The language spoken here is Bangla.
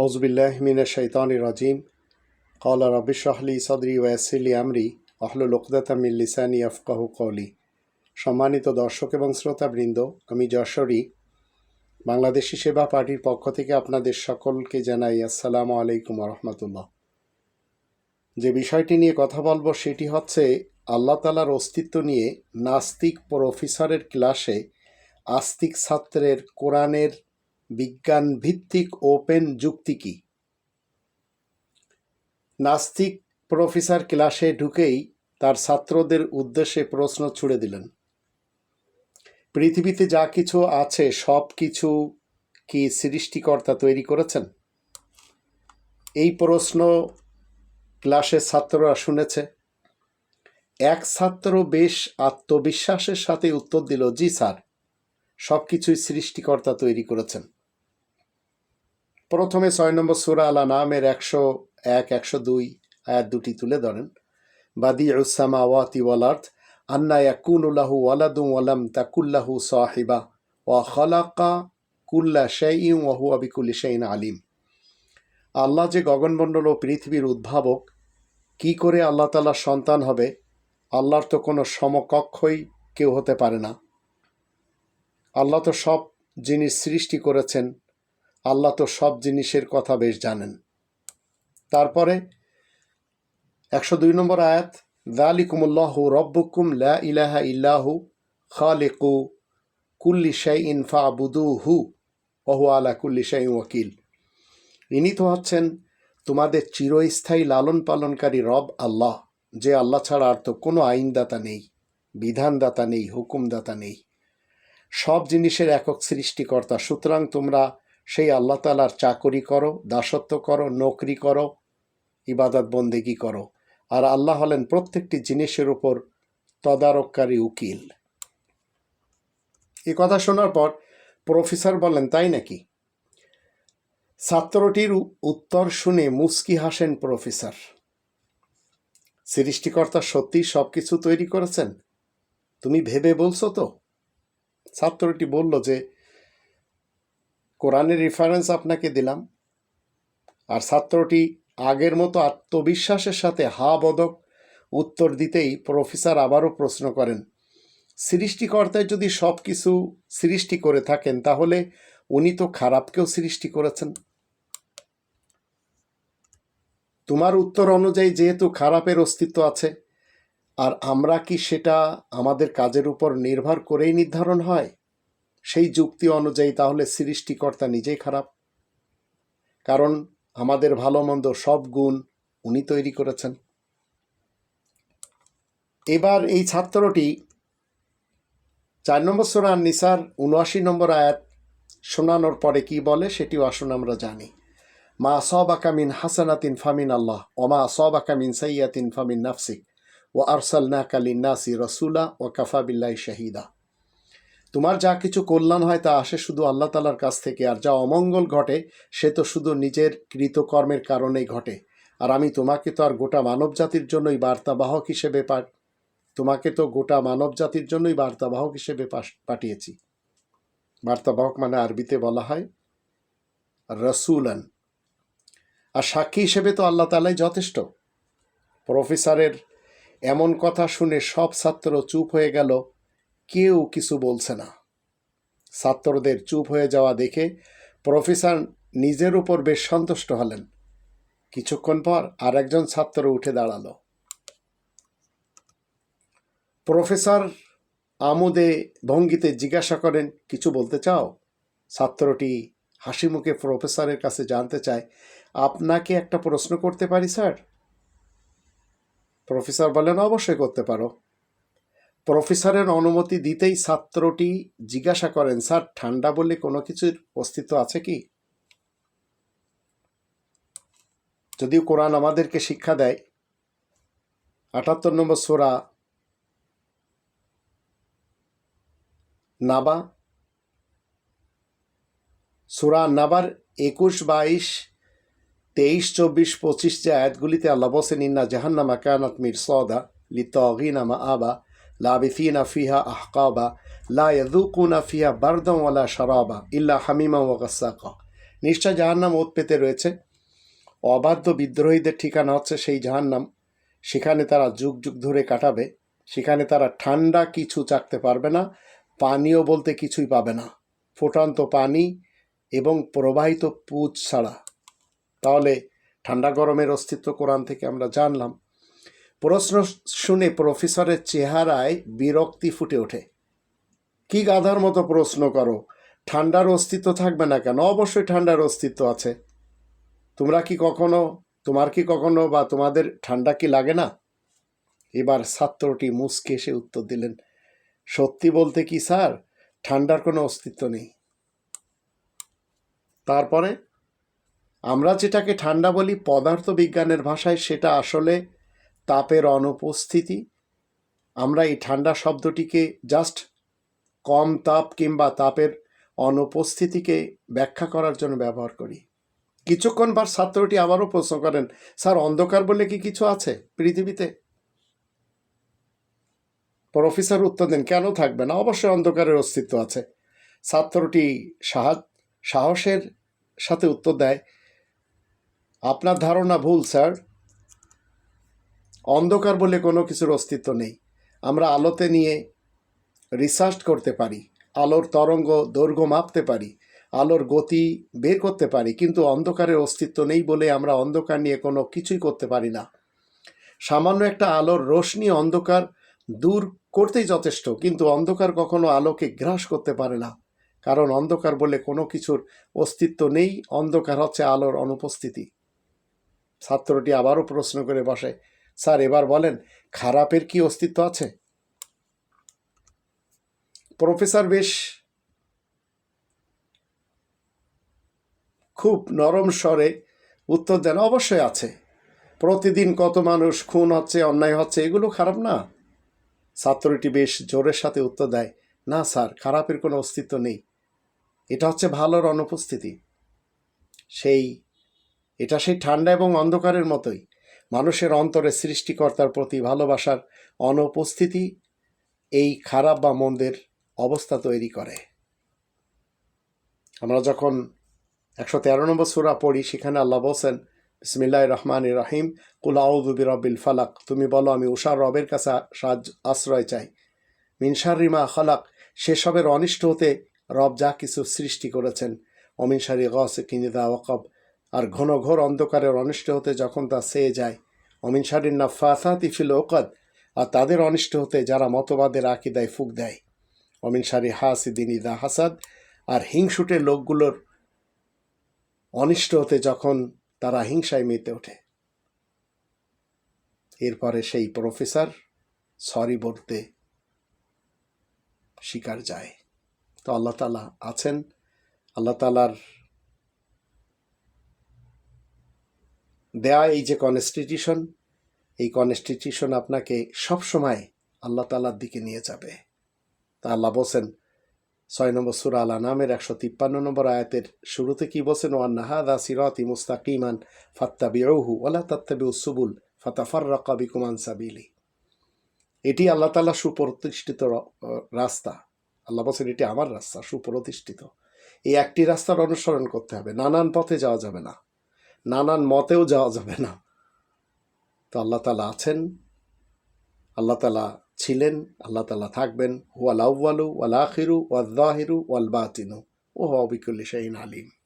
আউজবিল্লাহ মিনা শৈতান রাজিম কলা রবিশাহলি সদরি ওয়াসিলি আমরি আহলুল উকদাতা মিল লিসানি আফকাহু কলি সম্মানিত দর্শক এবং শ্রোতাবৃন্দ, আমি যশোরী। বাংলাদেশি সেবা পার্টির পক্ষ থেকে আপনাদের সকলকে জানাই আসসালামু আলাইকুম রহমতুল্লাহ। যে বিষয়টি নিয়ে কথা বলব সেটি হচ্ছে, আল্লাহ তালার অস্তিত্ব নিয়ে নাস্তিক প্রফেসরের ক্লাসে আস্তিক ছাত্রের কোরআনের বিজ্ঞান ভিত্তিক ওপেন যুক্তি কি? নাস্তিক প্রফেসর ক্লাসে ঢুকেই তার ছাত্রদের উদ্দেশ্যে প্রশ্ন ছুড়ে দিলেন। পৃথিবীতে যা কিছু আছে, সব কিছু কি সৃষ্টিকর্তা তৈরি করেছেন? এই প্রশ্ন ক্লাসের ছাত্ররা শুনেছে। এক ছাত্র বেশ আত্মবিশ্বাসের সাথে উত্তর দিল, জি স্যার সব কিছুই সৃষ্টিকর্তা তৈরি করেছেন। প্রথমে ছয় নম্বর সুরা আলা নামের একশো এক, একশো দুই আয়াত দুটি তুলে ধরেন। বাদি উসামা ওয়াতি ওয়ালার্থ আন্না ইয়াকুনুল্লাহু ওয়ালাদু ওয়ালাম তাকুল্লাহু সাহিবা ওয়া খালাকা কুল্লা শাইইন ওয়া হুয়া বিকুল্লি শাইইন আলিম। আল্লাহ যে গগনমণ্ডল ও পৃথিবীর উদ্ভাবক, কি করে আল্লাহ তালার সন্তান হবে, আল্লাহর তো কোনো সমকক্ষই কেউ হতে পারে না। আল্লাহ তো সব জিনিস সৃষ্টি করেছেন আল্লাহ তো সব জিনিসের কথা বেশ জানেন। তারপরে একশো দুই নম্বর আয়াত দালিকুমুল্লাহু রব্বুকুম লা ইলাহা ইল্লাহু খালিকু কুল্লি শাই ইন ফাবুদু হু ওহু আলা কুল্লি শাই ওয়াকিল। ইনি তো হচ্ছেন তোমাদের চিরস্থায়ী লালন পালনকারী রব আল্লাহ, যে আল্লাহ ছাড়া আর তো কোনো আইনদাতা নেই, বিধানদাতা নেই, হুকুমদাতা নেই। সব জিনিসের একক সৃষ্টিকর্তা, সুতরাং তোমরা সেই আল্লাহ তালার চাকরি করো, দাসত্ব করো, নকরি করো, ইবাদত বন্দেগি করো। আর আল্লাহ হলেন প্রত্যেকটি জিনিসের উপর তদারককারী উকিল। এ কথা শোনার পর প্রফেসর বলেন তাই নাকি? ছাত্রটির উত্তর শুনে মুস্কি হাসেন প্রফেসর। সৃষ্টিকর্তা সত্যি সব কিছু তৈরি করেছেন? তুমি ভেবে বলছো তো? ছাত্রটি বলল যে কোরআনের রেফারেন্স আপনাকে দিলাম। আর ছাত্রটি আগের মতো আত্মবিশ্বাসের সাথে হা বদক উত্তর দিতেই প্রফেসর আবারও প্রশ্ন করেন, সৃষ্টিকর্তায় যদি সব কিছু সৃষ্টি করে থাকেন, তাহলে উনি তো খারাপকেও সৃষ্টি করেছেন। তোমার উত্তর অনুযায়ী যেহেতু খারাপের অস্তিত্ব আছে, আর আমরা কি সেটা আমাদের কাজের উপর নির্ভর করেই নির্ধারণ হয়? সেই যুক্তি অনুযায়ী তাহলে সৃষ্টিকর্তা নিজেই খারাপ। কারণ আমাদের ভালো মন্দ সব গুণ উনি তৈরি করেছেন। এবার এই ছাত্রটি চার নম্বর সোনার নিসার উনআশি নম্বর আয়াত শোনানোর পরে কি বলে সেটিও আসুন আমরা জানি। মা সবাকা মিন হাসানাতিন ফামিন আল্লাহ ওমা সবাকা মিন সাইয়াতিন ফামিন নাফসিক ও আরসালনা কালিন নাসি রসুলা ও কাফাবিল্লাহ শাহিদা। তোমার যা কিছু কল্যাণ হয় তা আসে শুধু আল্লাহ তালার কাছ থেকে, আর যা অমঙ্গল ঘটে, সে তো শুধু নিজের কৃতকর্মের কারণেই ঘটে। আর আমি তোমাকে তো আর গোটা মানব জাতির জন্যই বার্তাবাহক হিসেবে পাঠ তোমাকে তো গোটা মানব জাতির জন্যই বার্তাবাহক হিসেবে পাঠিয়েছি। বার্তাবাহক মানে আরবিতে বলা হয় রসুলান। আর সাক্ষী হিসেবে তো আল্লাহ তালাই যথেষ্ট। প্রফেসরের এমন কথা শুনে সব ছাত্র চুপ হয়ে গেল। কেউ কিছু বলছে না। ছাত্রদের চুপ হয়ে যাওয়া দেখে প্রফেসর নিজের উপর বেশ সন্তুষ্ট হলেন। কিছুক্ষণ পর আর একজন ছাত্র উঠে দাঁড়াল। প্রফেসর আমোদে ভঙ্গিতে জিজ্ঞাসা করেন, কিছু বলতে চাও? ছাত্রটি হাসি মুখে প্রফেসরের কাছে জানতে চায়, আপনাকে একটা প্রশ্ন করতে পারি, স্যার? প্রফেসর বলেন, অবশ্যই করতে পারো। প্রফেসরের অনুমতি দিতেই ছাত্রটি জিজ্ঞাসা করেন, স্যার, ঠান্ডা বলে কোনো কিছুর অস্তিত্ব আছে কি? যদিও কোরআন আমাদেরকে শিক্ষা দেয়। আটাত্তর নম্বর সোরা নাবা, সুরা নাবার একুশ, বাইশ, তেইশ, চব্বিশ, পঁচিশ যে আয়াতগুলিতে আল্লাহ বসেন ইন্না জাহান্নামা কানাত মির সদা লিতগিনামা আবা লাবিফিনা ফিহা আহকাবা লা ইয়াযুকুনা ফিহা বারদাম ওয়ালা শারাবা ইল্লা হামিমা ওয়া গাসাকা নিশ্চয় জাহান্নাম ওত পেতে রয়েছে। অবাধ্য বিদ্রোহীদের ঠিকানা হচ্ছে সেই জাহান্নাম। সেখানে তারা যুগ যুগ ধরে কাটাবে। সেখানে তারা ঠান্ডা কিছু চাকতে পারবে না পানীয় বলতে কিছুই পাবে না। ফুটন্ত পানি এবং প্রবাহিত পুজ ছাড়া। তাহলে ঠান্ডা গরমের অস্তিত্ব কোরআন থেকে আমরা জানলাম। প্রশ্ন শুনে প্রফেসরের চেহারায় বিরক্তি ফুটে ওঠে। কি গাধার মতো প্রশ্ন করো? ঠান্ডার অস্তিত্ব থাকবে না কেন? অবশ্যই ঠান্ডার অস্তিত্ব আছে। তোমরা কি কখনো, তোমার কি কখনো বা তোমাদের ঠান্ডা কি লাগে না? এবার ছাত্রটি মুসকে এসে উত্তর দিলেন, সত্যি বলতে কি স্যার? ঠান্ডার কোনো অস্তিত্ব নেই। তারপরে, আমরা যেটাকে ঠান্ডা বলি পদার্থ বিজ্ঞানের ভাষায় সেটা আসলে তাপের অনুপস্থিতি। আমরা এই ঠান্ডা শব্দটিকে জাস্ট কম তাপ কিংবা তাপের অনুপস্থিতিকে ব্যাখ্যা করার জন্য ব্যবহার করি। কিছুক্ষণ পর ছাত্রটি আবারও প্রশ্ন করেন, স্যার, অন্ধকার বলে কি কিছু আছে পৃথিবীতে? প্রফেসর উত্তর দেন, কেন থাকবে না? অবশ্যই অন্ধকারের অস্তিত্ব আছে। ছাত্রটি সাহা- সাহসের সাথে উত্তর দেয়, আপনার ধারণা ভুল, স্যার। অন্ধকার বলে কোনো কিছুর অস্তিত্ব নেই। আমরা আলোতে নিয়ে রিসার্চ করতে পারি, আলোর তরঙ্গ দৈর্ঘ্য মাপতে পারি, আলোর গতি বের করতে পারি, কিন্তু অন্ধকারের অস্তিত্ব নেই বলে আমরা অন্ধকার নিয়ে কোনো কিছুই করতে পারি না। সামান্য একটা আলোর রোশনি অন্ধকার দূর করতেই যথেষ্ট, কিন্তু অন্ধকার কখনো আলোকে গ্রাস করতে পারে না। কারণ অন্ধকার বলে কোনো কিছুর অস্তিত্ব নেই, অন্ধকার হচ্ছে আলোর অনুপস্থিতি। ছাত্রটি আবারও প্রশ্ন করে বসে স্যার, এবার বলেন, খারাপের কি অস্তিত্ব আছে? প্রফেসর, বেশ খুব নরম স্বরে উত্তর দেন, অবশ্যই আছে। প্রতিদিন কত মানুষ খুন হচ্ছে, অন্যায় হচ্ছে, এগুলো খারাপ না। ছাত্রটি বেশ জোরের সাথে উত্তর দেয়, না স্যার, খারাপের কোনো অস্তিত্ব নেই। এটা হচ্ছে ভালোর অনুপস্থিতি। সেই, এটা সেই ঠান্ডা এবং অন্ধকারের মতোই। মানুষের অন্তরে সৃষ্টিকর্তার প্রতি ভালোবাসার অনুপস্থিতি এই খারাপ বা মন্দের অবস্থা তৈরি করে। আমরা যখন একশো তেরো নম্বর সুরা পড়ি, সেখানে আল্লাহ বলছেন বিসমিল্লাহ রহমান রাহিম কুলাউদুবি রব্বিল ফালাক। তুমি বলো, আমি উষার রবের কাছে সাহায্য, আশ্রয় চাই। মিনসার রিমা খালাক। সেসবের অনিষ্ট হতে রব যা কিছু সৃষ্টি করেছেন। অমিনসারি গস কিনিদা ওয়াকব। আর ঘন ঘোর অন্ধকারের অনিষ্ট হতে যখন তা সেয়ে যায় অমিনসারির নাফাসা তিফিল ওকদ আর তাদের অনিষ্ট হতে যারা মতবাদের আকিদায় ফুক দেয়। অমিনসারি হাসিদিন ইদা হাসাদ, আর হিংসুটে লোকগুলোর অনিষ্ট হতে যখন তারা হিংসায় মেতে ওঠে। এরপরে সেই প্রফেসর সরি বলতে শিকার যায়। তো আল্লাহ তালা আছেন। আল্লাহ তালার দেয়া এই যে কনস্টিটিউশন এই কনস্টিটিউশন আপনাকে সবসময় আল্লাহ তালার দিকে নিয়ে যাবে। তা আল্লাহ বলছেন, ছয় নম্বর সুরা আলা নামের একশো তিপ্পান্ন নম্বর আয়াতের শুরুতে কি বলছেন? ওয়ান নাহাদা সিরাতি মুস্তাকিমান ফাত্তাবিউহু ওলা তাত্তাবিউ সুবুল ফাতাফার রকাবিকুমান সাবিলি। এটি আল্লাহ তালা সুপ্রতিষ্ঠিত রাস্তা। আল্লাহ বলছেন, এটি আমার রাস্তা, সুপ্রতিষ্ঠিত। এই একটি রাস্তার অনুসরণ করতে হবে, নানান পথে যাওয়া যাবে না। নানান মতেও যাওয়া যাবে না। তো আল্লাহ তালা আছেন, আল্লাহ তালা ছিলেন, আল্লাহ তালা থাকবেন। ওয়াল আউ্বালু ওয়াল আখিরু ওয়াল দাহিরু ওয়াল বাতিনু। ও হবিকুল্লি শাহিন আলিম।